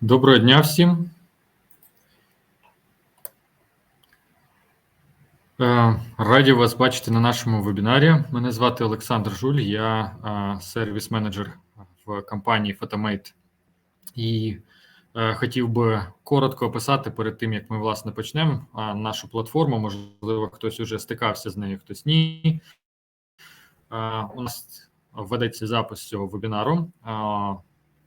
Доброго дня всім. Е, Раді вас бачити на нашому вебінарі. Мене звати Олександр Жуль, я е, сервіс-менеджер в компанії Photomate. І е, хотів би коротко описати перед тим, як ми власне почнемо нашу платформу. Можливо, хтось уже стикався з нею, хтось ні. У нас ведеться запис цього вебінару.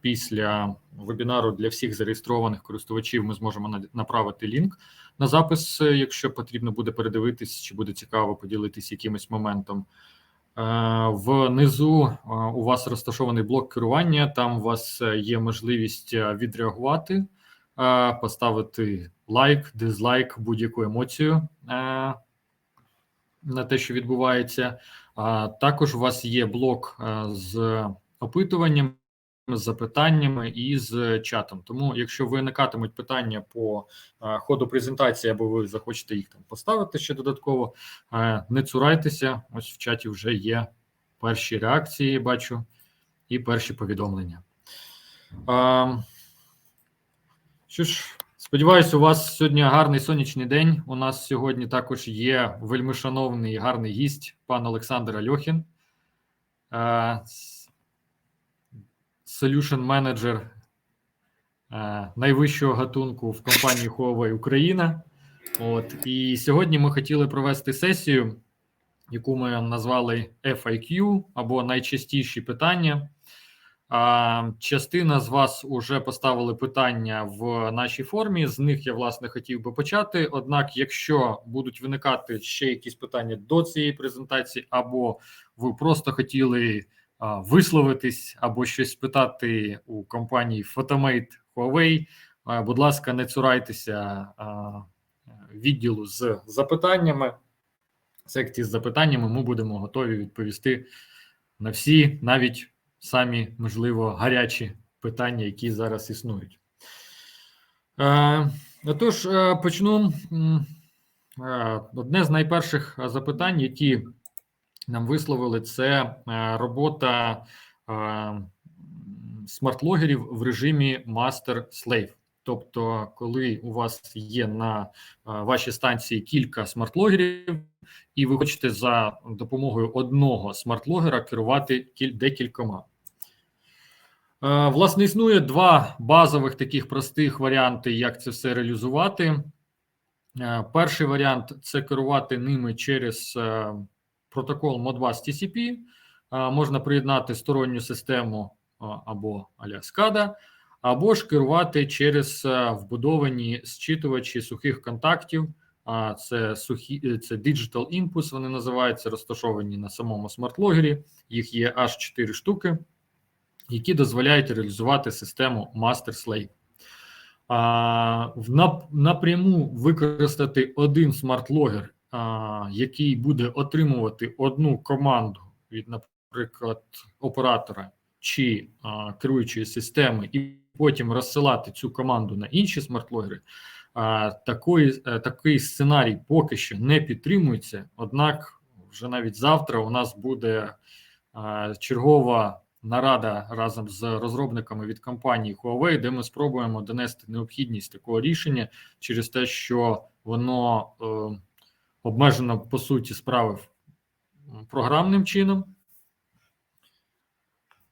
Після вебінару для всіх зареєстрованих користувачів ми зможемо направити лінк на запис, е, якщо потрібно буде передивитись, чи буде цікаво поділитись якимось моментом. Е, Внизу е, у вас розташований блок керування. Там у вас є можливість відреагувати, поставити лайк, дизлайк, будь-яку емоцію на те, що відбувається. Також у вас є блок з опитуванням, з запитаннями і з чатом. Тому, якщо виникатимуть питання по е, ходу презентації, або ви захочете їх там поставити ще додатково, е, не цурайтеся. Ось в чаті вже є перші реакції, бачу, і перші повідомлення. Е, що ж, сподіваюся, у вас сьогодні гарний сонячний день. У нас сьогодні також є вельмишановний гарний гість, пан Олександр Альохін. Solution менеджер найвищого гатунку в компанії Huawei Україна. От і сьогодні ми хотіли провести сесію, яку ми назвали FIQ або найчастіші питання. Частина з вас вже поставили питання в нашій формі. З них я власне хотів би почати. Однак, якщо будуть виникати ще якісь питання до цієї презентації, або ви просто хотіли висловитись або щось спитати у компанії Photomate Huawei, будь ласка, не цурайтеся відділу з запитаннями. Секції з запитаннями ми будемо готові відповісти на всі, навіть самі, можливо, гарячі питання, які зараз існують. Е, Отож, е, почну. Е, Одне з найперших запитань, які нам висловили, це е, робота е, смарт-логерів в режимі Master-Slave. Тобто, коли у вас є на е, вашій станції кілька смарт-логерів, і ви хочете за допомогою одного смарт-логера керувати декількома. Власне, існує два базових таких простих варіанти, як це все реалізувати. Перший варіант це керувати ними через протокол Modbus TCP. Можна приєднати сторонню систему або аля або ж керувати через е, вбудовані зчитувачі сухих контактів. Це сухі, е, це Digital Inputs, вони називаються, розташовані на самому смарт-логері. Їх є аж 4 штуки які дозволяють реалізувати систему в нап- напряму використати один смарт-логер, який буде отримувати одну команду від, наприклад, оператора чи керуючої системи, і потім розсилати цю команду на інші смарт-логери. А, такої, е, такий сценарій поки що не підтримується. Однак, вже навіть завтра у нас буде а, чергова нарада разом з розробниками від компанії Huawei, де ми спробуємо донести необхідність такого рішення через те, що воно е, обмежено по суті справи програмним чином.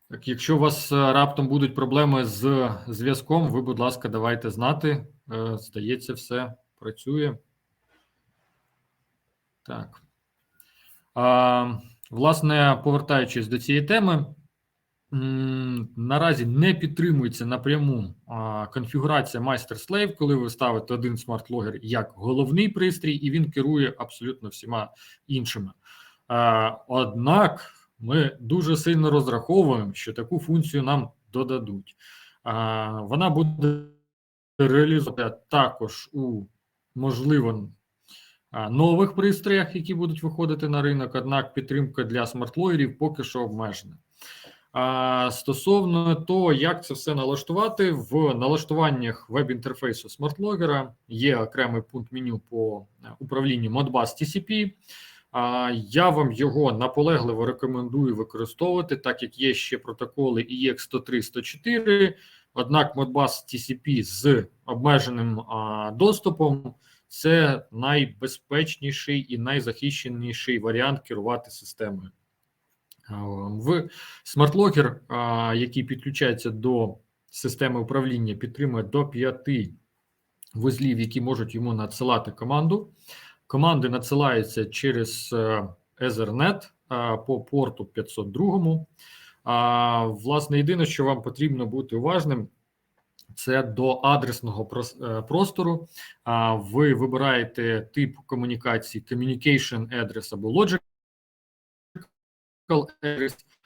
Так, якщо у вас е, раптом будуть проблеми з зв'язком, ви, будь ласка, давайте знати. Е, Здається, все працює. Так. А, власне, повертаючись до цієї теми, наразі не підтримується напряму конфігурація Master-Slave, коли ви ставите один смарт-логер як головний пристрій, і він керує абсолютно всіма іншими. Однак ми дуже сильно розраховуємо, що таку функцію нам додадуть. Вона буде реалізована також у можливо нових пристроях, які будуть виходити на ринок, однак підтримка для смарт-логерів поки що обмежена. Стосовно того, як це все налаштувати, в налаштуваннях веб-інтерфейсу смарт-логера є окремий пункт меню по е, управлінню Modbus TCP. Я вам його наполегливо рекомендую використовувати, так як є ще протоколи EX103 104 Однак Modbus TCP з обмеженим доступом це найбезпечніший і найзахищеніший варіант керувати системою. В смартлогер, а, який підключається до системи управління, підтримує до 5 вузлів, які можуть йому надсилати команду. Команди надсилаються через е, Ethernet по порту 502. Власне, єдине, що вам потрібно бути уважним, це до адресного е, простору. Ви вибираєте тип комунікації Communication Address або Logical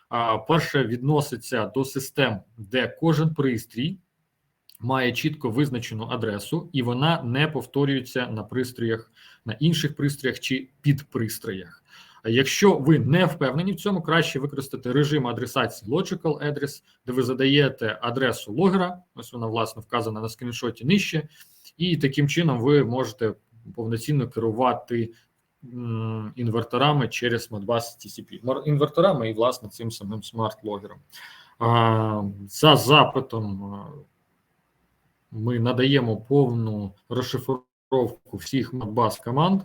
А, Перше відноситься до систем, де кожен пристрій має чітко визначену адресу, і вона не повторюється на пристроях, на інших пристроях чи підпристроях. Якщо ви не впевнені в цьому, краще використати режим адресації Logical Address, де ви задаєте адресу логера, ось вона власне вказана на скріншоті нижче, і таким чином ви можете повноцінно керувати інверторами через Modbus TCP. Інверторами і власне цим самим смарт-логером. За запитом ми надаємо повну розшифровку всіх Modbus команд.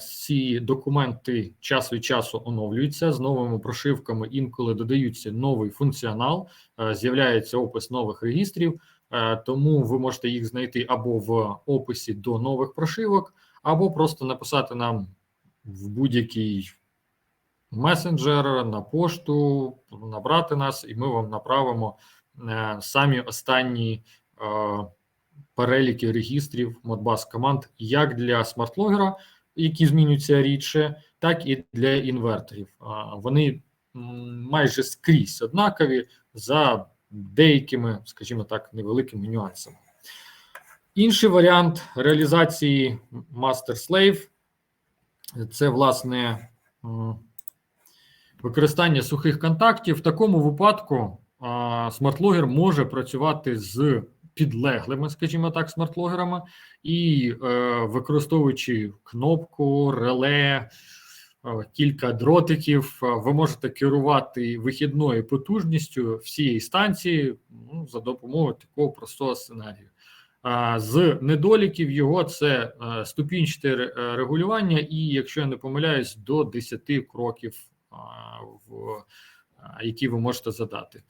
Ці документи час від часу оновлюються з новими прошивками. Інколи додаються новий функціонал, з'являється опис нових регістрів, тому ви можете їх знайти або в описі до нових прошивок, або просто написати нам в будь-який месенджер на пошту, набрати нас, і ми вам направимо е, самі останні е, переліки регістрів Modbus команд як для смартлогера, які змінюються рідше, так і для інверторів. Вони майже скрізь однакові за деякими, скажімо так, невеликими нюансами. Інший варіант реалізації Master-Slave – це власне використання сухих контактів. В такому випадку смартлогер може працювати з підлеглими, скажімо так, смартлогерами, і е, використовуючи кнопку, реле, е, кілька дротиків, е, ви можете керувати вихідною потужністю всієї станції ну, за допомогою такого простого сценарію. З недоліків його це е, ступінчате регулювання, і якщо я не помиляюсь, до 10 кроків, які ви можете задати.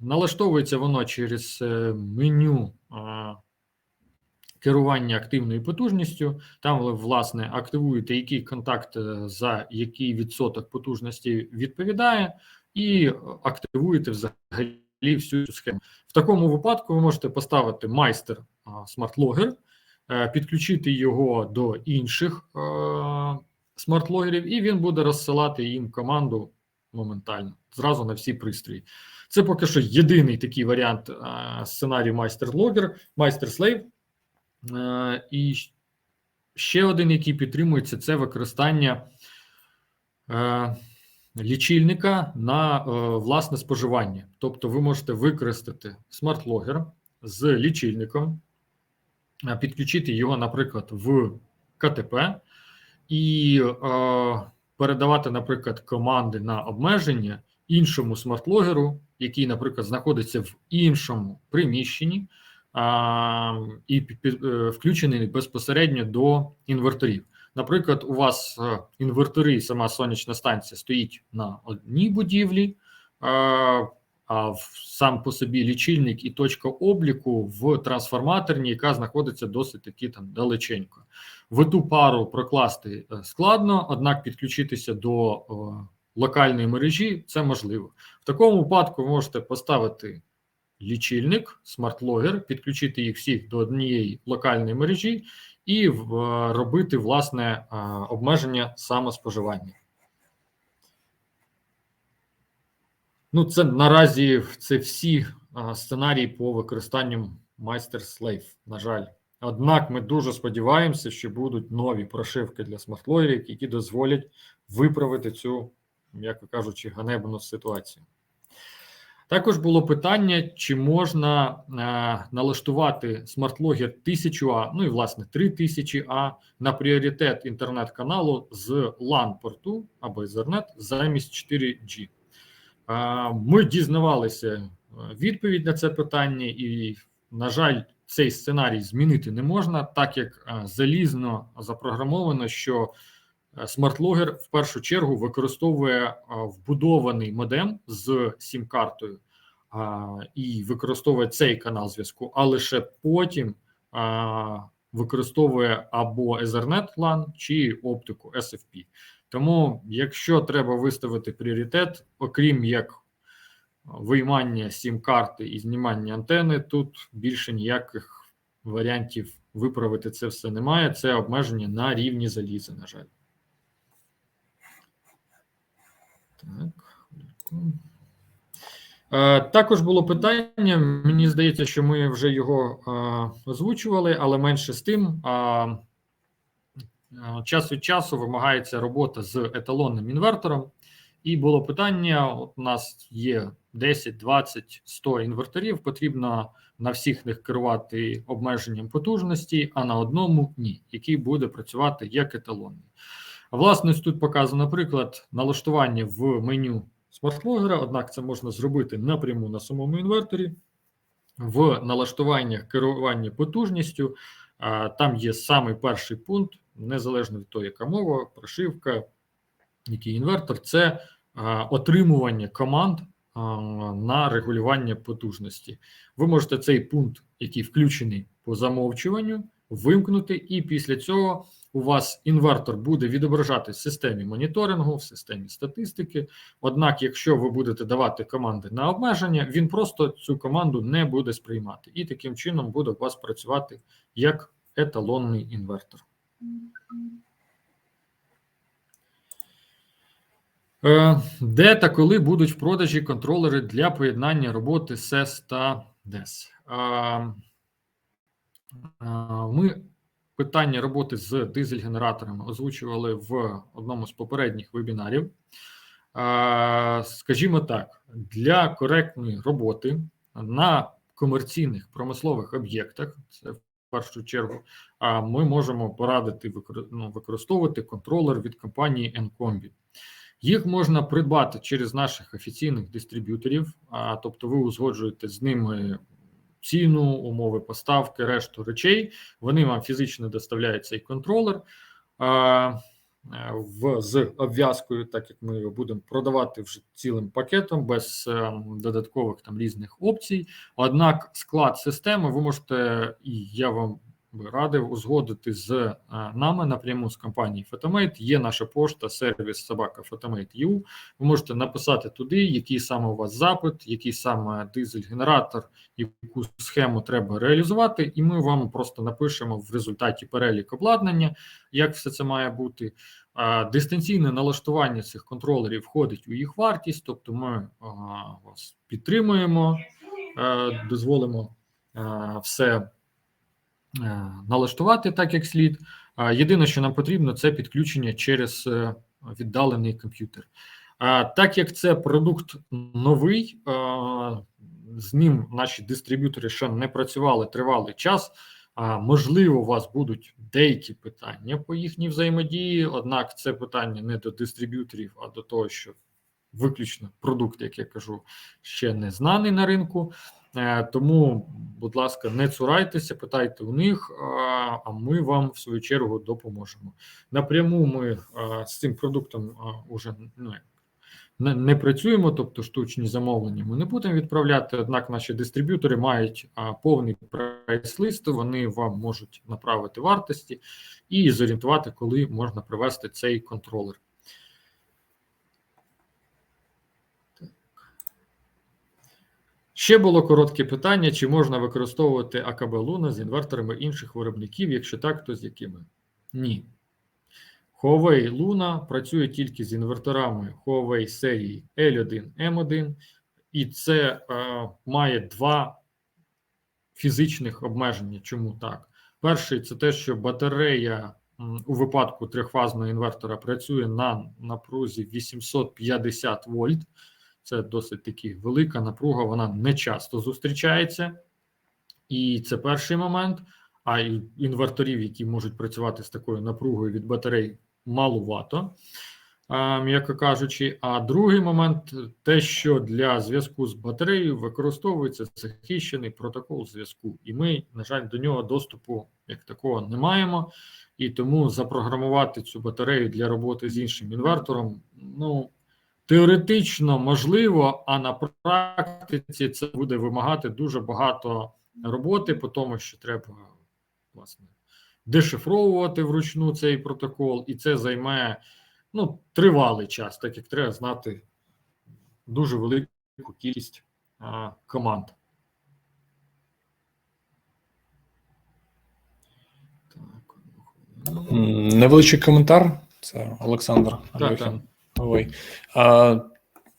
Налаштовується воно через е, меню керування активною потужністю. Там ви, власне, активуєте, який контакт е, за який відсоток потужності відповідає, і активуєте взагалі всю цю схему. В такому випадку ви можете поставити майстер смартлогер, е, підключити його до інших е, смартлогерів, і він буде розсилати їм команду моментально, зразу на всі пристрої. Це поки що єдиний такий варіант е, сценарію майстер-логер, майстер-слейв. І ще один, який підтримується, це використання лічильника на е, власне споживання. Тобто ви можете використати смарт-логер з лічильником, е, підключити його, наприклад, в КТП і е, передавати, наприклад, команди на обмеження іншому смарт-логеру, який, наприклад, знаходиться в іншому приміщенні і включений безпосередньо до інверторів. Наприклад, у вас е, інвертори, і сама сонячна станція стоїть на одній будівлі, а, а сам по собі лічильник і точка обліку в трансформаторній, яка знаходиться досить таки там далеченько. В ту пару прокласти е, складно, однак підключитися до е, локальної мережі це можливо. В такому випадку ви можете поставити лічильник, смарт-логер, підключити їх всіх до однієї локальної мережі і е, робити власне е, обмеження самоспоживання. Ну, це наразі це всі сценарії по використанню майстер-слейв, на жаль. Однак ми дуже сподіваємося, що будуть нові прошивки для смарт-логерів, які дозволять виправити цю, як кажучи, ганебну ситуацію. Також було питання, чи можна е, налаштувати смарт-логер 1000А, ну і власне 3000А на пріоритет інтернет-каналу з LAN-порту або Ethernet замість 4G. Е, Ми дізнавалися відповідь на це питання, і, на жаль, цей сценарій змінити не можна, так як е, залізно запрограмовано, що е, смартлогер в першу чергу використовує е, вбудований модем з сім-картою і використовує цей канал зв'язку, а лише потім використовує або Ethernet LAN чи оптику SFP. Тому, якщо треба виставити пріоритет, окрім як виймання сім-карти і знімання антени, тут більше ніяких варіантів виправити це все немає. Це обмеження на рівні заліза, на жаль. Так. Е, Також було питання. Мені здається, що ми вже його е, озвучували, але менше з тим. Е, час від часу вимагається робота з еталонним інвертором. І було питання: от у нас є 10, 20, 100 інверторів. Потрібно на всіх них керувати обмеженням потужності, а на одному ні, який буде працювати як еталонний. Власне, тут показано приклад налаштування в меню смартлогера, однак це можна зробити напряму на самому інверторі. В налаштуваннях керування потужністю там є самий перший пункт, незалежно від того, яка мова, прошивка, який інвертор, це отримування команд на регулювання потужності. Ви можете цей пункт, який включений по замовчуванню, вимкнути, і після цього у вас інвертор буде відображати в системі моніторингу, в системі статистики. Однак, якщо ви будете давати команди на обмеження, він просто цю команду не буде сприймати, і таким чином буде у вас працювати як еталонний інвертор. Е, Де та коли будуть в продажі контролери для поєднання роботи SES та DES? Е, е, Ми питання роботи з дизель-генераторами озвучували в одному з попередніх вебінарів. Скажімо так, для коректної роботи на комерційних промислових об'єктах, це в першу чергу, ми можемо порадити ну, використовувати контролер від компанії Encombi. Їх можна придбати через наших офіційних дистриб'юторів, тобто ви узгоджуєте з ними ціну, умови поставки, решту речей. Вони вам фізично доставляють цей контролер в з обв'язкою, так як ми його будемо продавати вже цілим пакетом без е, додаткових там різних опцій. Однак склад системи ви можете, і я вам би радив узгодити з е, нами напряму з компанії Photomate. Є наша пошта, сервіс собака Photomate.eu. Ви можете написати туди, який саме у вас запит, який саме дизель-генератор, яку схему треба реалізувати, і ми вам просто напишемо в результаті перелік обладнання, як все це має бути. Дистанційне налаштування цих контролерів входить у їх вартість, тобто ми вас підтримуємо, е, дозволимо все Е, налаштувати так, як слід. Єдине, що нам потрібно, це підключення через е, віддалений комп'ютер. Так як це продукт новий, з ним наші дистриб'ютори ще не працювали тривалий час. Можливо, у вас будуть деякі питання по їхній взаємодії, однак це питання не до дистриб'юторів, а до того, що виключно продукт, як я кажу, ще не знаний на ринку. Е, тому, будь ласка, не цурайтеся, питайте у них, а ми вам в свою чергу допоможемо. Напряму ми з цим продуктом уже ну, не, не працюємо, тобто штучні замовлення ми не будемо відправляти. Однак наші дистриб'ютори мають повний прайс-лист, вони вам можуть направити вартості і зорієнтувати, коли можна привести цей контролер. Ще було коротке питання: чи можна використовувати АКБ Луна з інверторами інших виробників? Якщо так, то з якими? Ні. Huawei Luna працює тільки з інверторами Huawei серії L1 M1, і це е, має два фізичних обмеження. Чому так? Перший це те, що батарея у випадку трьохфазного інвертора працює на напрузі 850 вольт. Це досить таки велика напруга, вона не часто зустрічається, і це перший момент. А інверторів, які можуть працювати з такою напругою від батарей, малувато. м'яко кажучи. А другий момент те, що для зв'язку з батареєю використовується захищений протокол зв'язку, і ми, на жаль, до нього доступу як такого не маємо. І тому запрограмувати цю батарею для роботи з іншим інвертором, ну теоретично можливо, а на практиці це буде вимагати дуже багато роботи, по тому що треба власне дешифровувати вручну цей протокол, і це займе ну, тривалий час, так як треба знати дуже велику кількість а, команд. Так, Невеличкий коментар. Це Олександр Так, Альохін. Ой. А,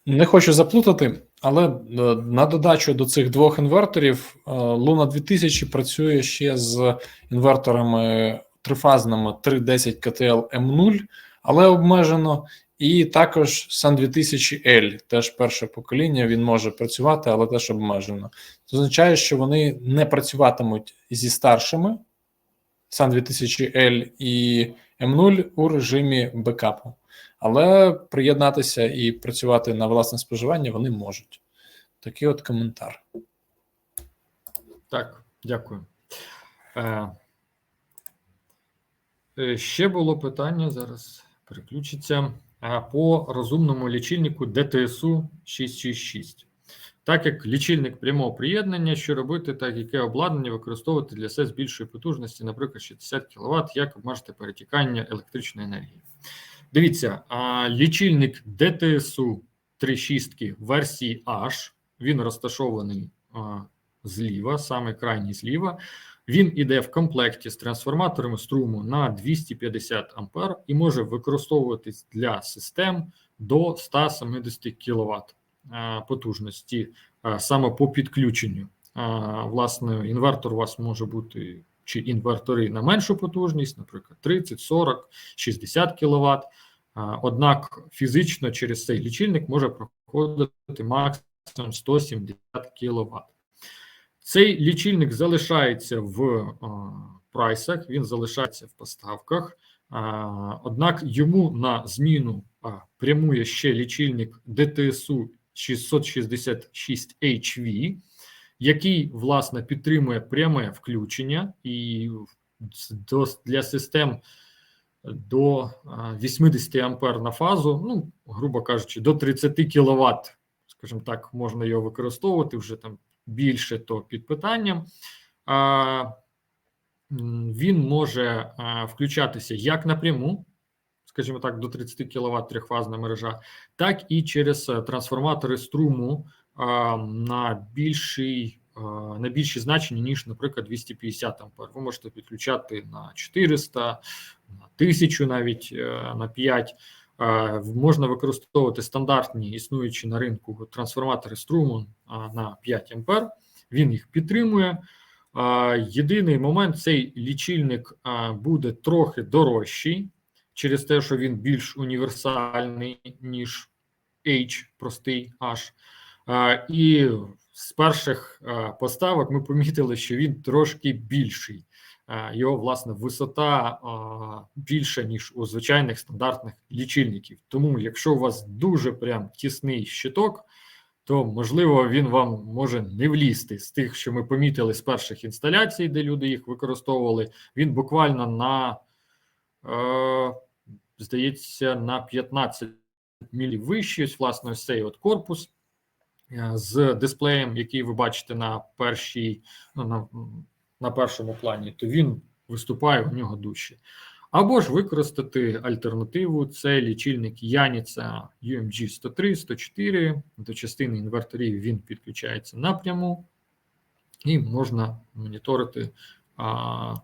Не хочу заплутати, але е, на додачу до цих двох інверторів е, Luna 2000 працює ще з інверторами трифазними 310 КТЛ М0, але обмежено. І також Sun 2000L, теж перше покоління, він може працювати, але теж обмежено. Це означає, що вони не працюватимуть зі старшими Sun 2000L і М0 у режимі бекапу. Але приєднатися і працювати на власне споживання вони можуть. Такий от коментар. Так, дякую. Е, е, ще було питання зараз переключиться е, по розумному лічильнику ДТСУ 666. Так як лічильник прямого приєднання, що робити, так яке обладнання використовувати для все з більшої потужності, наприклад, 60 кВт, як обмежити перетікання електричної енергії. Дивіться, а, лічильник ДТСУ 3.6 версії H, він розташований а, зліва, саме крайній зліва. Він іде в комплекті з трансформаторами струму на 250 А і може використовуватись для систем до 170 кВт потужності саме по підключенню. А, Власне, інвертор у вас може бути чи інвертори на меншу потужність, наприклад, 30, 40, 60 кВт. Однак фізично через цей лічильник може проходити максимум 170 кВт. Цей лічильник залишається в прайсах, він залишається в поставках. Однак йому на зміну прямує ще лічильник ДТСУ 666HV, який власне підтримує пряме включення і для систем до 80 ампер на фазу, ну, грубо кажучи, до 30 кВт, скажімо так, можна його використовувати вже там більше, то під питанням. Він може включатися як напряму, скажімо так, до 30 кВт трьохфазна мережа, так і через трансформатори струму на більший на більші значення, ніж, наприклад, 250 ампер. Ви можете підключати на 400, на 1000 навіть е, на 5. Можна використовувати стандартні існуючі на ринку трансформатори струму на 5 ампер. Він їх підтримує. Єдиний момент цей лічильник буде трохи дорожчий через те, що він більш універсальний, ніж H, простий H. І з перших е, поставок ми помітили, що він трошки більший. Е, його власне висота е, більша, ніж у звичайних стандартних лічильників. Тому, якщо у вас дуже прям тісний щиток, то можливо він вам може не влізти з тих, що ми помітили з перших інсталяцій, де люди їх використовували. Він буквально на здається на 15 мілів вищий. Ось, власне, ось цей от корпус. Е, з дисплеєм, який ви бачите на першій, ну, на, на першому плані, то він виступає у нього дужче. Або ж використати альтернативу: це лічильник Яніца UMG 103 104. До частини інверторів він підключається напряму, і можна моніторити а,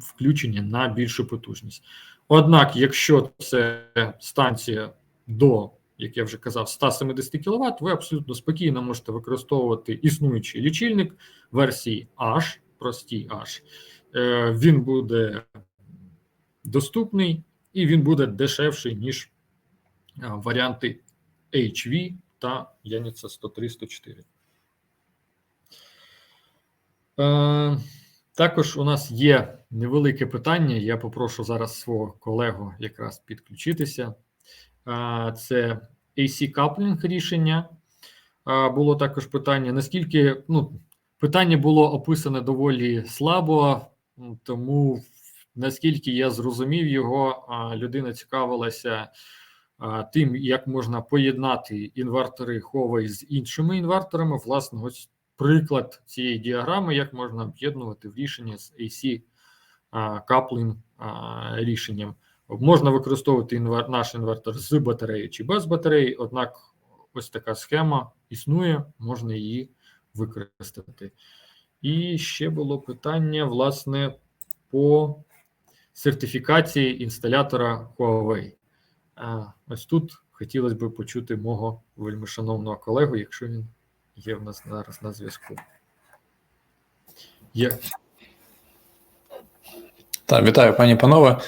включення на більшу потужність. Однак, якщо це станція до як я вже казав, 170 кВт, ви абсолютно спокійно можете використовувати існуючий лічильник версії H, простій H. Е, він буде доступний і він буде дешевший, ніж е, варіанти HV та Яніца 103-104. Також у нас є невелике питання. Я попрошу зараз свого колегу якраз підключитися. це AC coupling рішення. Було також питання, наскільки ну, питання було описане доволі слабо, тому наскільки я зрозумів його, людина цікавилася тим, як можна поєднати інвертори Huawei з іншими інверторами. Власне, ось приклад цієї діаграми, як можна об'єднувати в рішення з AC а, рішенням. Можна використовувати інвер... наш інвертор з батареї чи без батареї, однак ось така схема існує, можна її використати. І ще було питання, власне, по сертифікації інсталятора Huawei. Ось тут хотілося б почути мого вельмишановного колегу, якщо він є в нас зараз на зв'язку. Є. Так, вітаю, пані панове.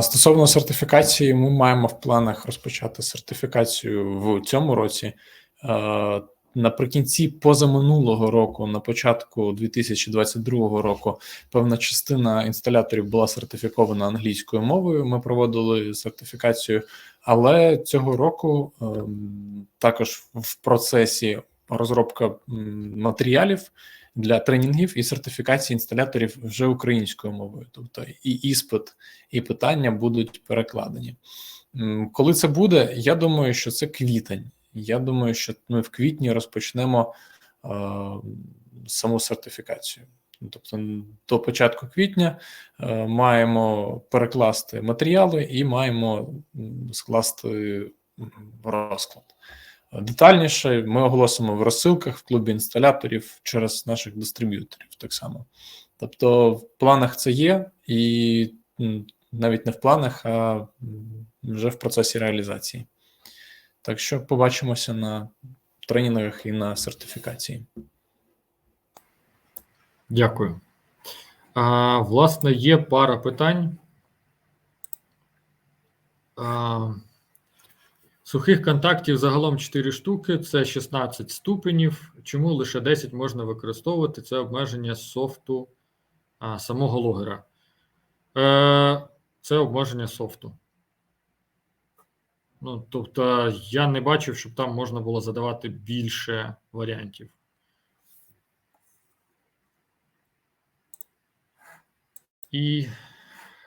Стосовно сертифікації, ми маємо в планах розпочати сертифікацію в цьому році. Наприкінці позаминулого року, на початку 2022 року, певна частина інсталяторів була сертифікована англійською мовою. Ми проводили сертифікацію, але цього року ем, також в процесі розробка матеріалів для тренінгів і сертифікації інсталяторів вже українською мовою, тобто і іспит, і питання будуть перекладені. Коли це буде, я думаю, що це квітень. Я думаю, що ми в квітні розпочнемо е, саму сертифікацію. Ну, Тобто, до початку квітня е, маємо перекласти матеріали і маємо скласти розклад. Детальніше ми оголосимо в розсилках в клубі інсталяторів через наших дистриб'юторів так само. Тобто, в планах це є, і навіть не в планах, а вже в процесі реалізації. Так що побачимося на тренінгах і на сертифікації. Дякую. А, власне, є пара питань. А, сухих контактів загалом 4 штуки, це 16 ступенів. Чому лише 10 можна використовувати? Це обмеження софту а, самого логера. Е, це обмеження софту. Ну, тобто, я не бачив, щоб там можна було задавати більше варіантів. І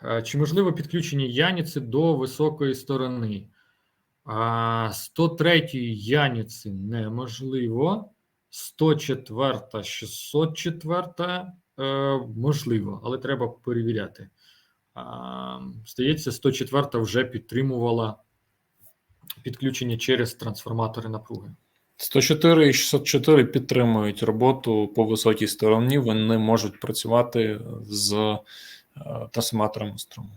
е, чи можливо підключення Яніці до високої сторони? А, 103 Яніці неможливо. 104, 604 е, можливо, але треба перевіряти. Здається, 104 вже підтримувала підключення через трансформатори напруги. 104 і 604 підтримують роботу по високій стороні. Вони можуть працювати з е, трансформаторами струму.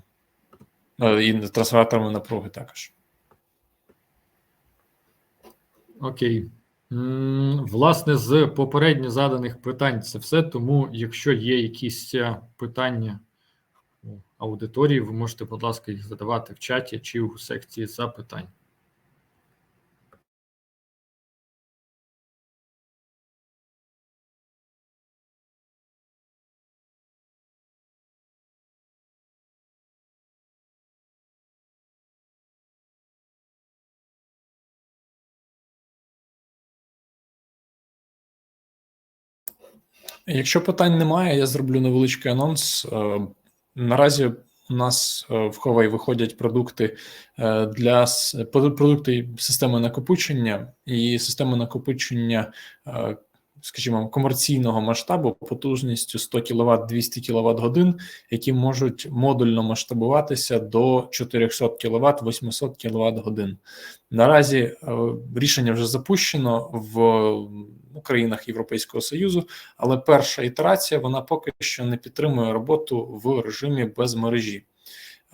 Е, І трансформаторами напруги також. Окей. Власне, з попередньо заданих питань це все. Тому, якщо є якісь е, питання аудиторії, ви можете, будь ласка, їх задавати в чаті чи у секції запитань. Якщо питань немає, я зроблю невеличкий анонс. Е, Наразі у нас е, в Huawei виходять продукти е, для продукти системи накопичення і системи накопичення, скажімо, комерційного масштабу потужністю 100 кВт, 200 кВт годин, які можуть модульно масштабуватися до 400 кВт, 800 кВт годин. Наразі е, рішення вже запущено в ну, країнах Європейського Союзу, але перша ітерація вона поки що не підтримує роботу в режимі без мережі.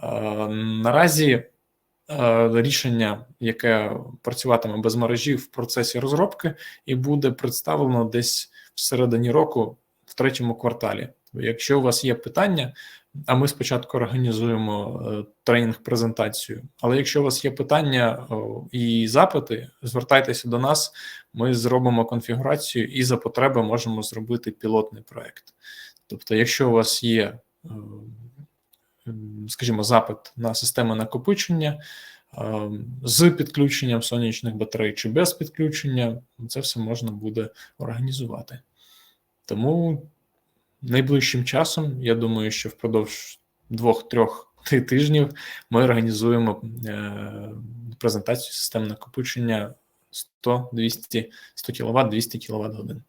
Е, Наразі рішення, яке працюватиме без мережі в процесі розробки, і буде представлено десь всередині року, в третьому кварталі. Якщо у вас є питання, а ми спочатку організуємо е, тренінг-презентацію. Але якщо у вас є питання і запити, звертайтеся до нас. Ми зробимо конфігурацію і за потреби можемо зробити пілотний проект. Тобто, якщо у вас є, е, скажімо, запит на систему накопичення, е, з підключенням сонячних батарей чи без підключення, це все можна буде організувати. Тому найближчим часом, я думаю, що впродовж двох-трьох тижнів ми організуємо е, презентацію систем накопичення 100, 200, 100 кВт, 200 кВт годин.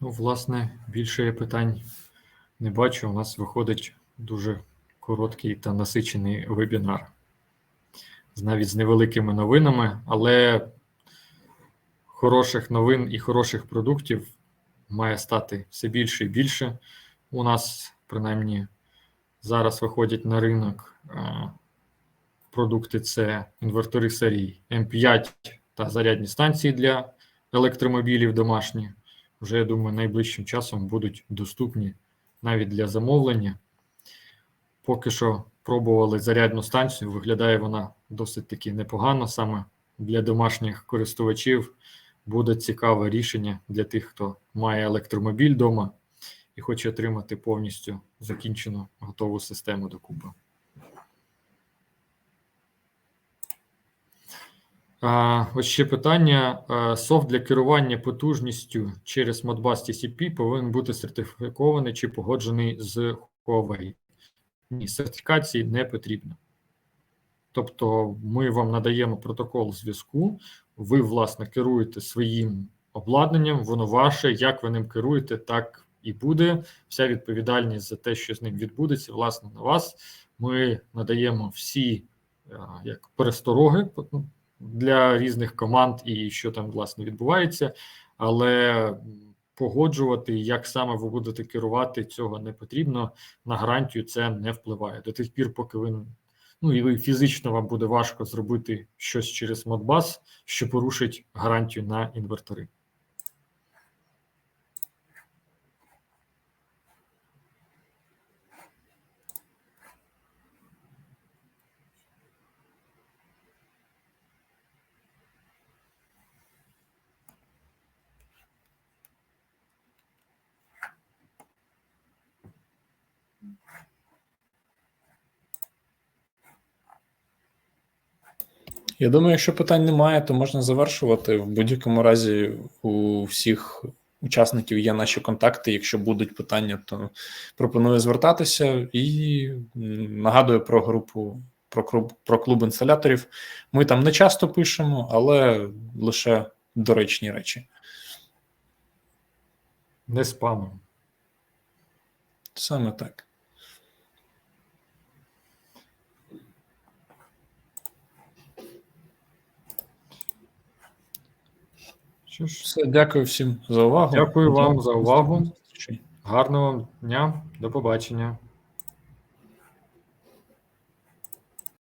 Ну, власне, більше я питань не бачу. У нас виходить дуже короткий та насичений вебінар. Навіть з невеликими новинами, але хороших новин і хороших продуктів має стати все більше і більше. У нас, принаймні, зараз виходять на ринок продукти: це інвертори серії М5 та зарядні станції для електромобілів домашні вже я думаю, найближчим часом будуть доступні навіть для замовлення. Поки що пробували зарядну станцію, виглядає вона досить таки непогано. Саме для домашніх користувачів буде цікаве рішення для тих, хто має електромобіль вдома і хоче отримати повністю закінчену готову систему докупи. Ось ще питання. Софт для керування потужністю через Modbus TCP повинен бути сертифікований чи погоджений з Huawei. Ні, сертифікації не потрібно. Тобто, ми вам надаємо протокол зв'язку, ви, власне, керуєте своїм обладнанням, воно ваше. Як ви ним керуєте, так і буде. Вся відповідальність за те, що з ним відбудеться, власне, на вас. Ми надаємо всі як перестороги ну, для різних команд і що там власне відбувається, але погоджувати, як саме ви будете керувати, цього не потрібно. На гарантію це не впливає до тих пір, поки ви ну і ви фізично вам буде важко зробити щось через Модбас, що порушить гарантію на інвертори. Я думаю, якщо питань немає, то можна завершувати. В будь-якому разі у всіх учасників є наші контакти. Якщо будуть питання, то пропоную звертатися і нагадую про групу про, кру- про клуб інсталяторів. Ми там не часто пишемо, але лише доречні речі. Не спамом. Саме так. Все, дякую всім за увагу. Дякую вам за увагу. Гарного вам дня, до побачення.